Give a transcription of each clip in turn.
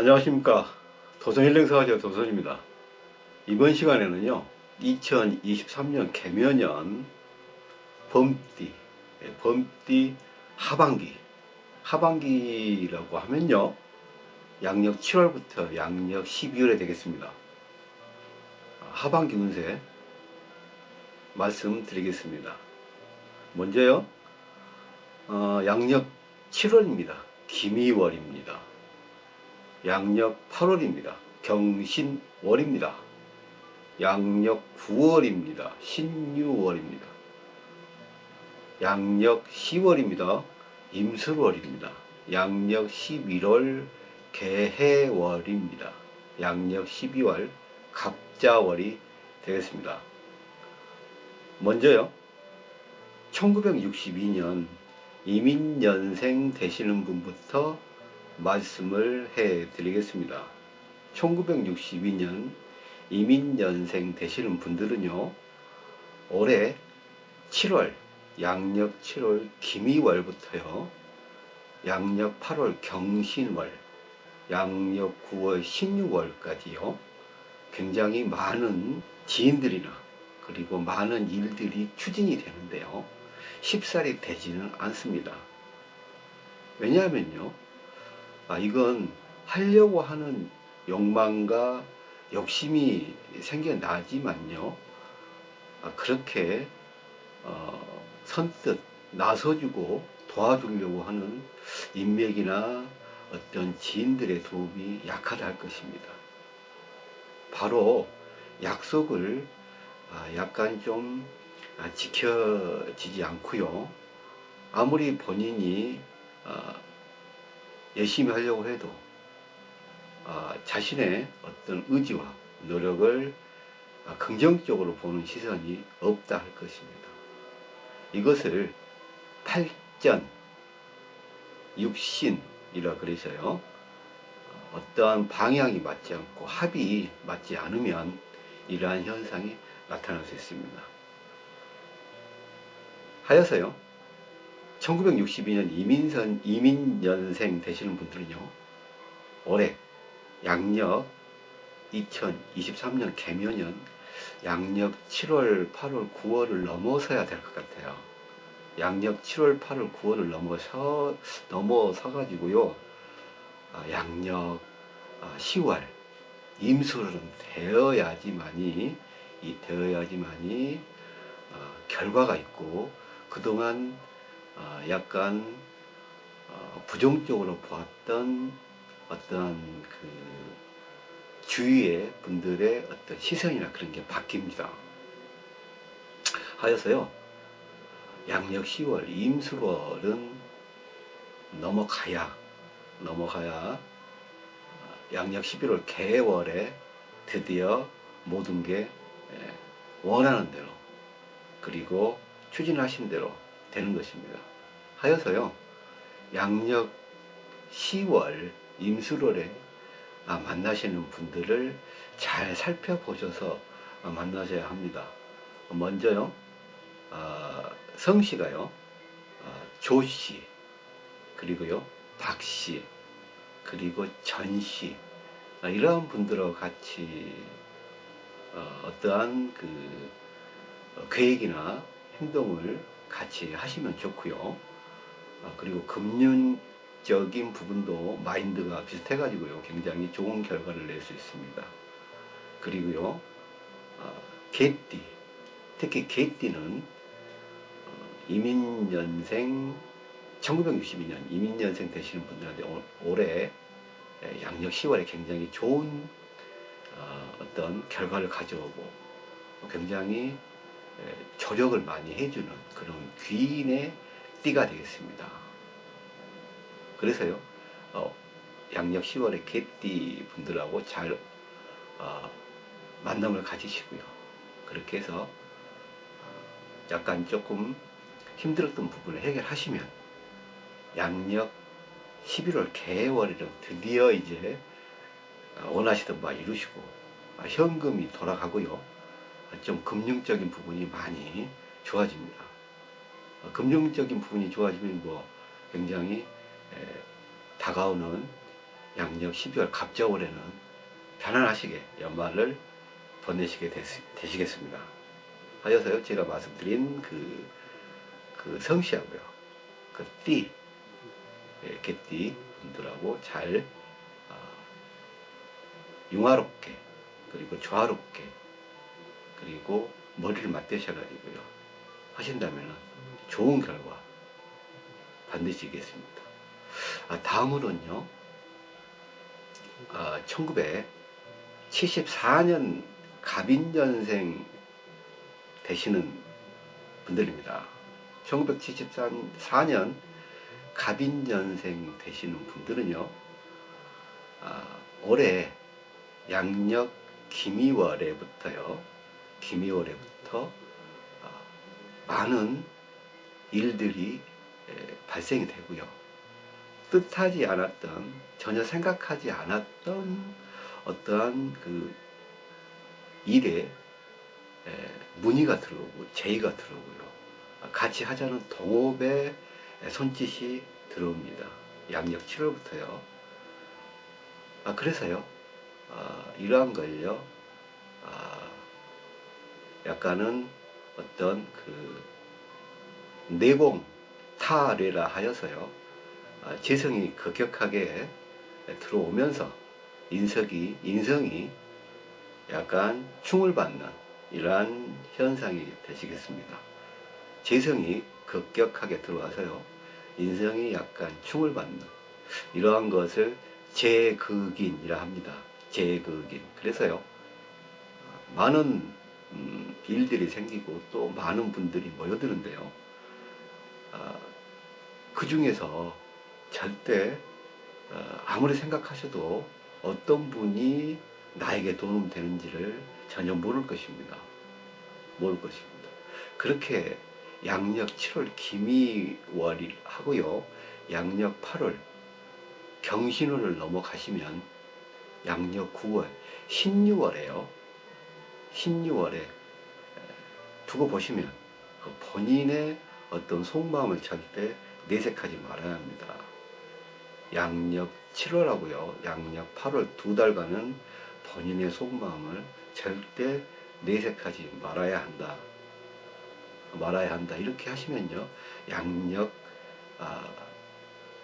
안녕하십니까. 도성일행사가자 도선입니다. 이번 시간에는요 2023년 개면연 범띠 예, 범띠 하반기 하반기라고 하면요 양력 7월부터 양력 12월에 되겠습니다. 하반기 운세 말씀드리겠습니다. 먼저요 어, 양력 7월입니다. 김이월입니다 양력 8월입니다. 경신월입니다. 양력 9월입니다. 신유월입니다. 양력 10월입니다. 임술월입니다. 양력 11월 개해월입니다. 양력 12월 갑자월이 되겠습니다. 먼저요. 1962년 이민년생 되시는 분부터 말씀을 해 드리겠습니다. 1962년 이민년생 되시는 분들은요, 올해 7월, 양력 7월 김이월부터요, 양력 8월 경신월, 양력 9월 신유월까지요, 굉장히 많은 지인들이나 그리고 많은 일들이 추진이 되는데요, 쉽사리 되지는 않습니다. 왜냐하면요, 아, 이건 하려고 하는 욕망과 욕심이 생겨나지만요. 아, 그렇게 어, 선뜻 나서주고 도와주려고 하는 인맥이나 어떤 지인들의 도움이 약하다 할 것입니다. 바로 약속을 아, 약간 좀 아, 지켜지지 않고요. 아무리 본인이 아, 열심히 하려고 해도 아, 자신의 어떤 의지와 노력을 아, 긍정적으로 보는 시선이 없다 할 것입니다. 이것을 팔전, 육신이라 그래서요. 어떠한 방향이 맞지 않고 합이 맞지 않으면 이러한 현상이 나타날 수 있습니다. 하여서요. 1962년 이민선, 이민연생 되시는 분들은요, 올해 양력 2023년 개면연 양력 7월, 8월, 9월을 넘어서야 될 것 같아요. 양력 7월, 8월, 9월을 넘어서, 넘어서 가지고요, 아, 양력 아, 10월, 임수는 되어야지만이, 이 되어야지만이 아, 결과가 있고, 그동안 어, 약간 어, 부정적으로 보았던 어떤 그 주위의 분들의 어떤 시선이나 그런 게 바뀝니다. 하여서요, 양력 10월, 임수월은 넘어가야, 넘어가야 어, 양력 11월 개월에 드디어 모든 게 예, 원하는 대로 그리고 추진하신 대로 되는 것입니다. 하여서요, 양력 10월 임수월에 아, 만나시는 분들을 잘 살펴보셔서 아, 만나셔야 합니다. 먼저요, 아, 성씨가요, 조씨, 그리고요, 박씨, 그리고 전씨, 이러한 분들하고 같이 어, 어떠한 그 어, 계획이나 행동을 같이 하시면 좋고요. 아, 그리고 금융적인 부분도 마인드가 비슷해가지고요. 굉장히 좋은 결과를 낼 수 있습니다. 그리고요, 아, 개띠, 특히 개띠는 어, 이민년생 1962년 이민년생 되시는 분들한테 올해 양력 10월에 굉장히 좋은 어, 어떤 결과를 가져오고 굉장히 예, 조력을 많이 해주는 그런 귀인의 띠가 되겠습니다. 그래서요, 어, 양력 10월에 개띠 분들하고 잘 어, 만남을 가지시고요. 그렇게 해서 어, 약간 조금 힘들었던 부분을 해결하시면 양력 11월 개월이라 드디어 이제 어, 원하시던 바 이루시고 아, 현금이 돌아가고요. 좀 금융적인 부분이 많이 좋아집니다. 어, 금융적인 부분이 좋아지면 뭐 굉장히 다가오는 양력 12월 갑자올해는 편안하시게 연말을 보내시게 됐, 되시 겠습니다. 하여서요 제가 말씀드린 그, 그 성씨하고요 그 띠, 예, 개띠 분들하고 잘 아, 융화롭게 그리고 조화롭게 그리고 머리를 맞대셔가지고요 하신다면 좋은 결과 반드시 있겠습니다. 아, 다음으로는요 아, 1974년 갑인년생 되시는 분들입니다. 1974년 갑인년생 되시는 분들은요, 아, 올해 양력 김이월에부터요, 김이월에부터 아, 많은 일들이 에, 발생이 되고요. 뜻하지 않았던, 전혀 생각하지 않았던 어떠한 그 일에 에, 문의가 들어오고 제의가 들어오고요. 아, 같이 하자는 동업의 손짓이 들어옵니다. 양력 7월부터요. 아, 그래서요, 아, 이러한 걸요, 아, 약간은 어떤 그 내공 타례라 하여서요, 아, 재성이 급격하게 들어오면서 인석이, 인성이 약간 충을 받는 이러한 현상이 되시겠습니다. 재성이 급격하게 들어와서요. 인성이 약간 충을 받는 이러한 것을 재극인이라 합니다. 재극인. 그래서요. 많은 음, 일들이 생기고 또 많은 분들이 모여드는데요. 아, 그 중에서 절대 어, 아무리 생각하셔도 어떤 분이 나에게 도움 되는지를 전혀 모를 것입니다. 모를 것입니다. 그렇게 양력 7월 기미월이 하고요. 양력 8월 경신월을 넘어가시면 양력 9월 신유월에요. 신유월에 두고 보시면 그 본인의 어떤 속마음을 절대 내색하지 말아야 합니다. 양력 7월하고요. 양력 8월 두 달간은 본인의 속마음을 절대 내색하지 말아야 한다. 말아야 한다. 이렇게 하시면요. 양력 아,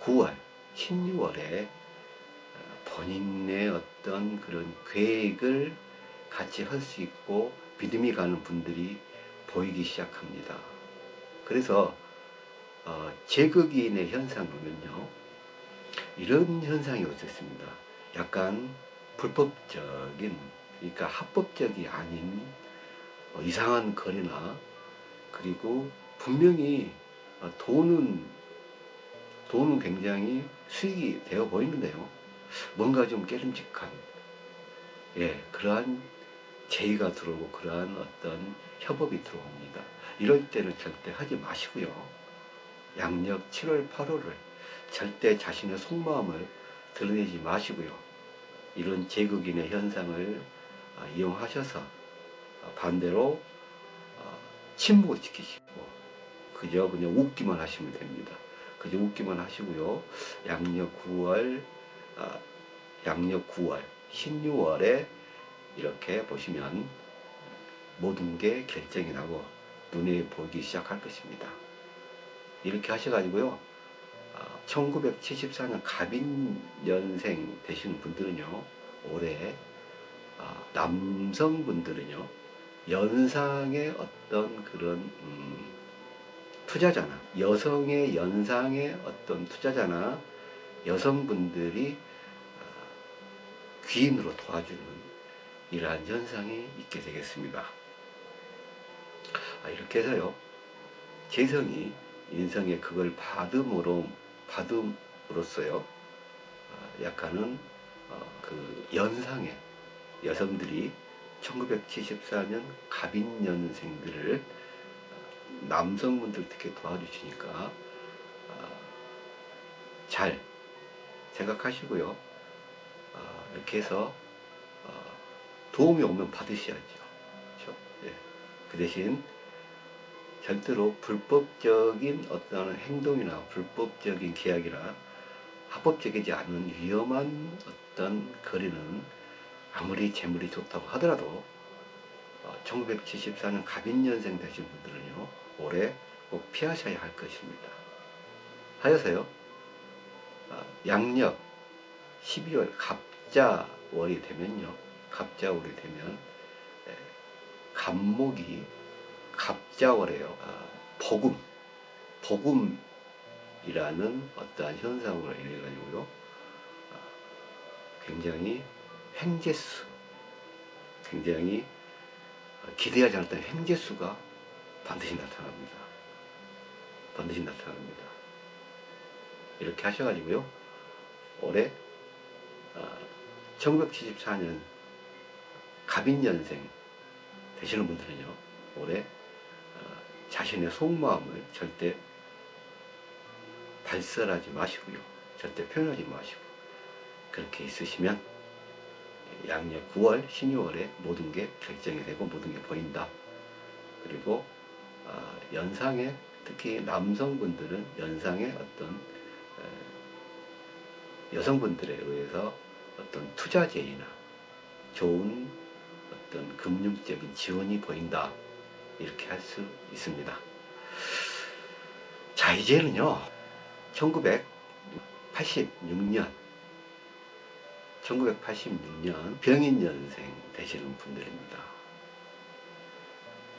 9월, 16월에 본인의 어떤 그런 계획을 같이 할 수 있고 믿음이 가는 분들이 보이기 시작합니다. 그래서 어, 제극인의 현상으로는요. 이런 현상이 없었습니다. 약간 불법적인, 그러니까 합법적이 아닌 어, 이상한 거래나 그리고 분명히 어, 돈은 돈은 굉장히 수익이 되어 보이는데요. 뭔가 좀 깨름직한 예 그러한 제의가 들어오고 그러한 어떤 협업이 들어옵니다. 이럴 때는 절대 하지 마시고요. 양력 7월 8월을 절대 자신의 속마음을 드러내지 마시고요. 이런 제극인의 현상을 아, 이용하셔서 아, 반대로 아, 침묵을 지키시고 그저 그냥 웃기만 하시면 됩니다. 그저 웃기만 하시고요. 양력 9월, 양력 9월, 신유월에 이렇게 보시면 모든 게 결정이 나고 눈에 보이기 시작할 것입니다. 이렇게 하셔가지고요. 1974년 갑인년생 되시는 분들은요, 올해 아, 남성분들은요, 연상의 어떤 그런 음, 투자자나 여성의 연상의 어떤 투자자나 여성분들이 아, 귀인으로 도와주는 이러한 현상이 있게 되겠습니다. 아, 이렇게 해서요, 재성이 인성의 그걸 받음으로 받음으로써요. 어, 약간은 어, 그 연상의 여성들이 1974년 갑인년생들을 어, 남성분들 특히 도와주시니까 잘 생각하시고요. 이렇게 해서 도움이 오면 받으셔야죠. 그렇죠? 예. 그 대신 절대로 불법적인 어떤 행동이나 불법적인 계약이나 합법적이지 않은 위험한 어떤 거리는 아무리 재물이 좋다고 하더라도 어, 1974년 갑인년생 되신 분들은요 올해 꼭 피하셔야 할 것입니다. 하여서요 어, 양력 12월 갑자월이 되면요 갑자월이 되면 에, 갑목이 갑자월에요 아, 복음 복음이라는 어떠한 현상으로 인해 가지고요 아, 굉장히 횡재수 굉장히 기대하지 않았던 횡재수가 반드시 나타납니다. 반드시 나타납니다. 이렇게 하셔가지고요. 올해 어, 1974년 갑인년생 되시는 분들은요. 올해 어, 자신의 속마음을 절대 발설하지 마시고요. 절대 표현하지 마시고 그렇게 있으시면 양력 9월, 신유월에 모든 게 결정이 되고 모든 게 보인다. 그리고 아, 연상에 특히 남성분들은 연상의 어떤 에, 여성분들에 의해서 어떤 투자 제의나 좋은 어떤 금융적인 지원이 보인다. 이렇게 할 수 있습니다. 자, 이제는요, 1986년 1986년 병인년생 되시는 분들입니다.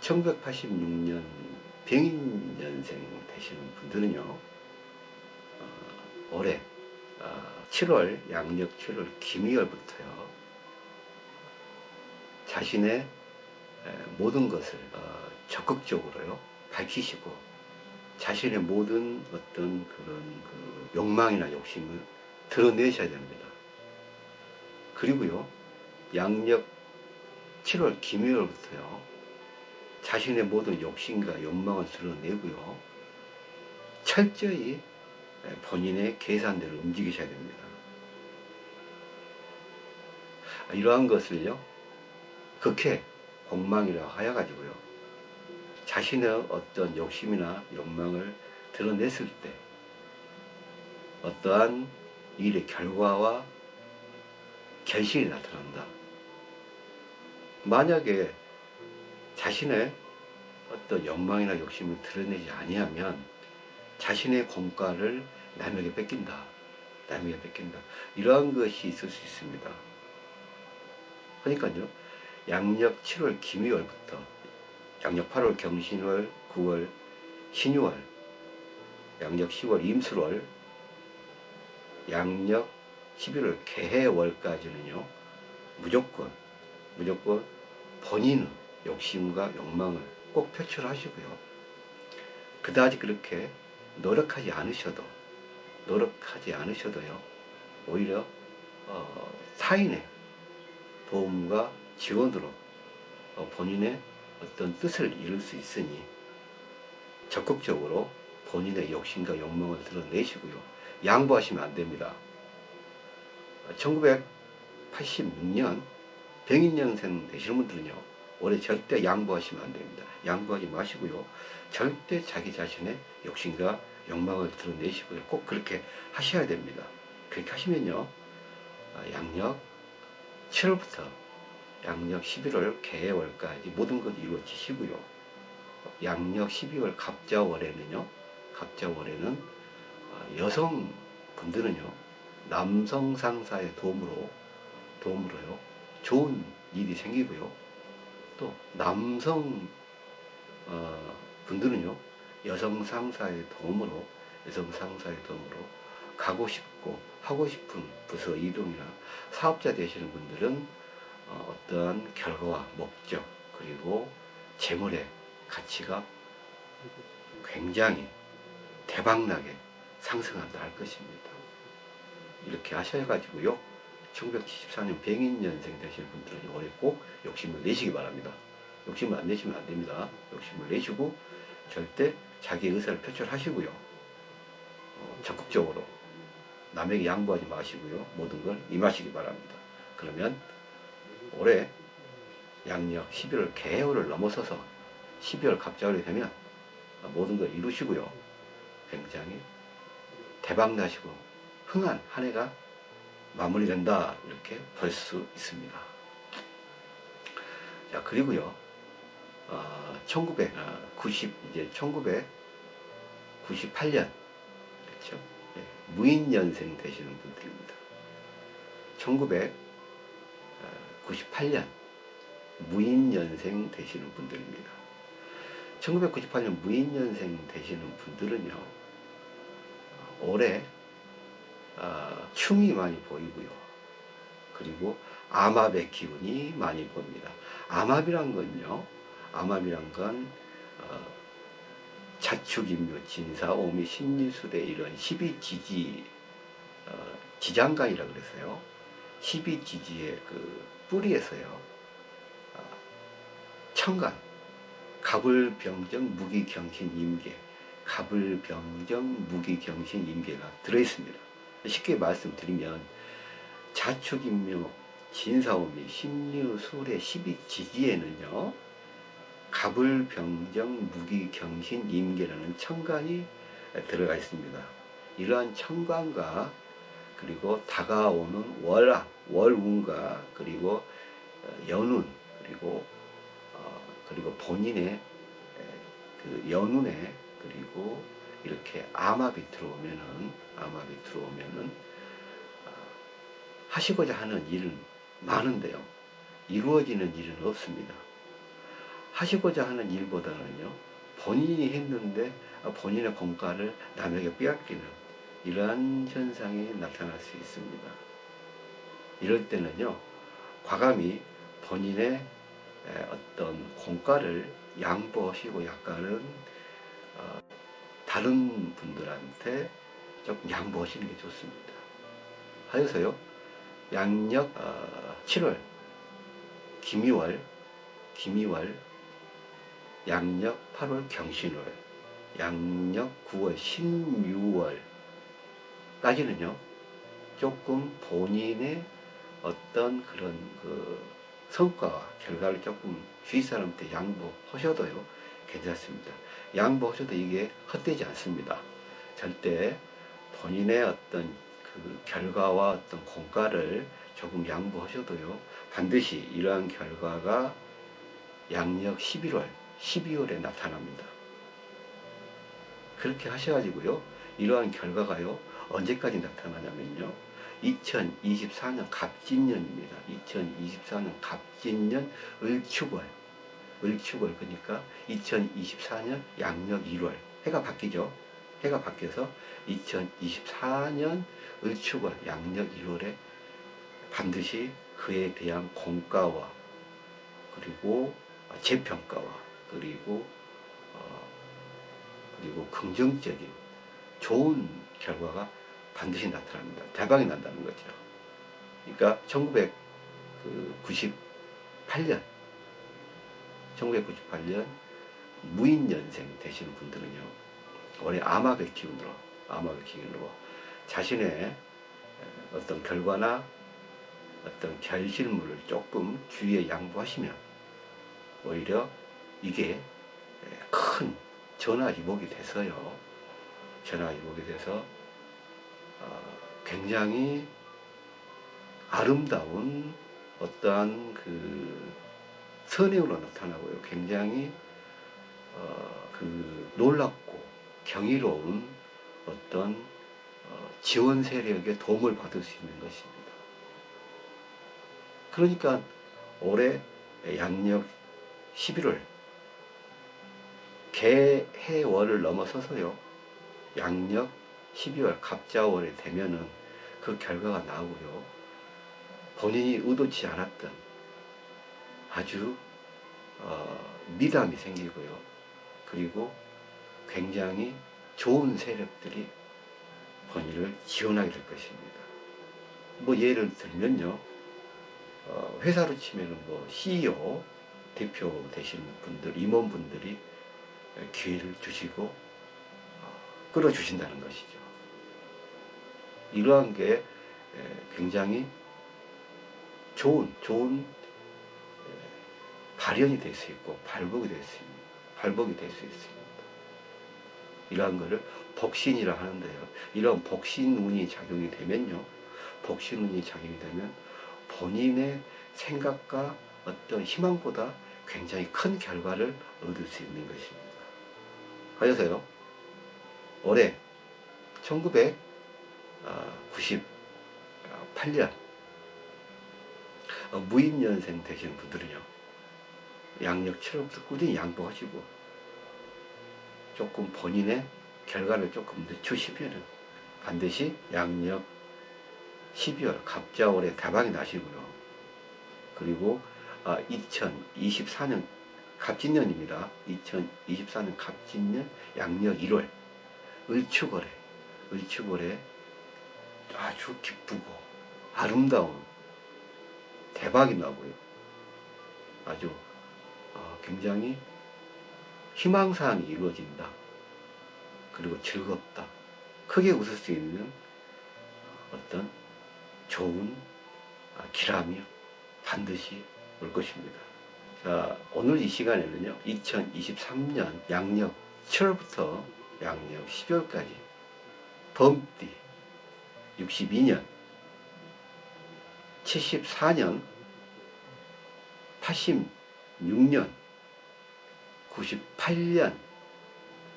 1986년 병인년생 되시는 분들은요, 어, 올해 어, 7월 양력 7월 김이월부터요 자신의 에, 모든 것을 어, 적극적으로요 밝히시고 자신의 모든 어떤 그런 그 욕망이나 욕심을 드러내셔야 됩니다. 그리고요, 양력 7월 김요일부터요, 자신의 모든 욕심과 욕망을 드러내고요, 철저히 본인의 계산대로 움직이셔야 됩니다. 이러한 것을요, 극해 공망이라 하여가지고요, 자신의 어떤 욕심이나 욕망을 드러냈을 때, 어떠한 일의 결과와 결실이 나타난다. 만약에 자신의 어떤 욕망이나 욕심을 드러내지 아니하면 자신의 공과를 남에게 뺏긴다. 남에게 뺏긴다. 이러한 것이 있을 수 있습니다. 그러니까요. 양력 7월 김유월부터 양력 8월 경신월, 9월 신유월, 양력 10월 임술월, 양력 11월 개해월까지는요, 무조건, 무조건 본인의 욕심과 욕망을 꼭 표출하시고요. 그다지 그렇게 노력하지 않으셔도, 노력하지 않으셔도요, 오히려, 어, 타인의 도움과 지원으로 어, 본인의 어떤 뜻을 이룰 수 있으니 적극적으로 본인의 욕심과 욕망을 드러내시고요. 양보하시면 안 됩니다. 1986년 병인년생 되시는 분들은요, 올해 절대 양보하시면 안 됩니다. 양보하지 마시고요. 절대 자기 자신의 욕심과 욕망을 드러내시고요. 꼭 그렇게 하셔야 됩니다. 그렇게 하시면요, 아, 양력 7월부터 양력 11월 개월까지 모든 것이 이루어지시고요. 양력 12월 갑자월에는요, 갑자월에는 아, 여성 분들은요, 남성 상사의 도움으로 도움으로요 좋은 일이 생기고요 또 남성 어, 분들은요 여성 상사의 도움으로 여성 상사의 도움으로 가고 싶고 하고 싶은 부서 이동이나 사업자 되시는 분들은 어, 어떠한 결과와 목적 그리고 재물의 가치가 굉장히 대박나게 상승한다 할 것입니다. 이렇게 하셔가지고요. 1974년 병인년생 되실 분들은 올해 꼭 욕심을 내시기 바랍니다. 욕심을 안 내시면 안 됩니다. 욕심을 내시고 절대 자기 의사를 표출하시고요. 어, 적극적으로 남에게 양보하지 마시고요. 모든 걸 임하시기 바랍니다. 그러면 올해 양력 11월 개월을 넘어서서 12월 갑자월이 되면 모든 걸 이루시고요. 굉장히 대박 나시고 흥한 한 해가 마무리된다 이렇게 볼 수 있습니다. 자 그리고요, 어, 1990 이제 1998년 그렇죠? 예, 무인연생 되시는 분들입니다. 1998년 무인연생 되시는 분들입니다. 1998년 무인연생 되시는 분들은요, 올해 어, 충이 많이 보이고요. 그리고 암압의 기운이 많이 보입니다. 암압이란 건요, 암압이란 건 어, 자축인묘, 진사, 오미, 신리술의 이런 12지지 어, 지장간이라 그랬어요. 12지지의 그 뿌리에서요. 어, 천간, 갑을병정, 무기경신, 임계, 갑을병정, 무기경신, 임계가 들어있습니다. 쉽게 말씀드리면 자축인묘, 진사오미, 신유술의 12지지에는요. 갑을병정, 무기경신, 임계라는 천간이 들어가 있습니다. 이러한 천간과 그리고 다가오는 월화, 월운과 그리고 연운 그리고 어, 그리고 본인의 에, 그 연운에 그리고 이렇게 암압이 들어오면은 암압이 들어오면은 어, 하시고자 하는 일은 많은데요 이루어지는 일은 없습니다. 하시고자 하는 일보다는요 본인이 했는데 본인의 공과를 남에게 빼앗기는 이러한 현상이 나타날 수 있습니다. 이럴 때는요 과감히 본인의 어떤 공과를 양보하시고 약간은 어, 다른 분들한테 조금 양보하시는 게 좋습니다. 하여서요 양력 어, 7월 김이월 김이월 양력 8월 경신월 양력 9월 신유월 까지는요 조금 본인의 어떤 그런 그 성과와 결과를 조금 주위 사람한테 양보하셔도요 괜찮습니다. 양보하셔도 이게 헛되지 않습니다. 절대 본인의 어떤 그 결과와 어떤 공과를 조금 양보하셔도요 반드시 이러한 결과가 양력 11월, 12월에 나타납니다. 그렇게 하셔가지고요 이러한 결과가요 언제까지 나타나냐면요 2024년 갑진년입니다. 2024년 갑진년 을축월. 을축월 그러니까 2024년 양력 1월 해가 바뀌죠. 해가 바뀌어서 2024년 을축월 양력 1월에 반드시 그에 대한 공가와 그리고 재평가와 그리고 어 그리고 긍정적인 좋은 결과가 반드시 나타납니다. 대박이 난다는 거죠. 그러니까 1998년 1998년 무인연생 되시는 분들은요 올해 암압의 기운으로 암압의 기운으로 자신의 어떤 결과나 어떤 결실물을 조금 주위에 양보하시면 오히려 이게 큰 전화위복이 돼서요 전화위복이 돼서 어, 굉장히 아름다운 어떠한 그 선행으로 나타나고요. 굉장히 어, 그 놀랍고 경이로운 어떤 어, 지원 세력의 도움을 받을 수 있는 것입니다. 그러니까 올해 양력 11월 개해월을 넘어서서요. 양력 12월 갑자월에 되면은 그 결과가 나오고요. 본인이 의도치 않았던 아주 어, 미담이 생기고요. 그리고 굉장히 좋은 세력들이 본인을 지원하게 될 것입니다. 뭐 예를 들면요. 어, 회사로 치면은 뭐 CEO, 대표 되시는 분들, 임원분들이 기회를 주시고 어, 끌어주신다는 것이죠. 이러한 게 굉장히 좋은, 좋은 발현이 될 수 있고 발복이 될 수 있습니다. 발복이 될 수 있습니다. 이러한 거를 복신이라 하는데요. 이런 복신운이 작용이 되면요. 복신운이 작용이 되면 본인의 생각과 어떤 희망보다 굉장히 큰 결과를 얻을 수 있는 것입니다. 하여서요. 올해 1998년 어, 무인년생 되시는 분들은요. 양력 7월부터 꾸준히 양보하시고 조금 본인의 결과를 조금 늦추시면은 반드시 양력 12월 갑자월에 대박이 나시고요. 그리고 아, 2024년 갑진년입니다. 2024년 갑진년 양력 1월 을축월에 을축월에 아주 기쁘고 아름다운 대박이 나고요. 아주 어, 굉장히 희망사항이 이루어진다. 그리고 즐겁다. 크게 웃을 수 있는 어떤 좋은 아, 기람이 반드시 올 것입니다. 자, 오늘 이 시간에는요, 2023년 양력 7월부터 양력 12월까지 범띠 62년, 74년, 86년, 98년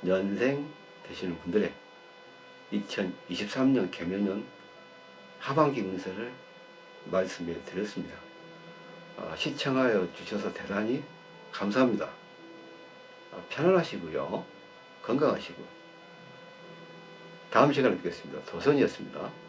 연생 되시는 분들의 2023년 개면년 하반기 운세를 말씀해 드렸습니다. 아, 시청하여 주셔서 대단히 감사합니다. 아, 편안하시고요. 건강하시고 다음 시간에 뵙겠습니다. 도선이었습니다.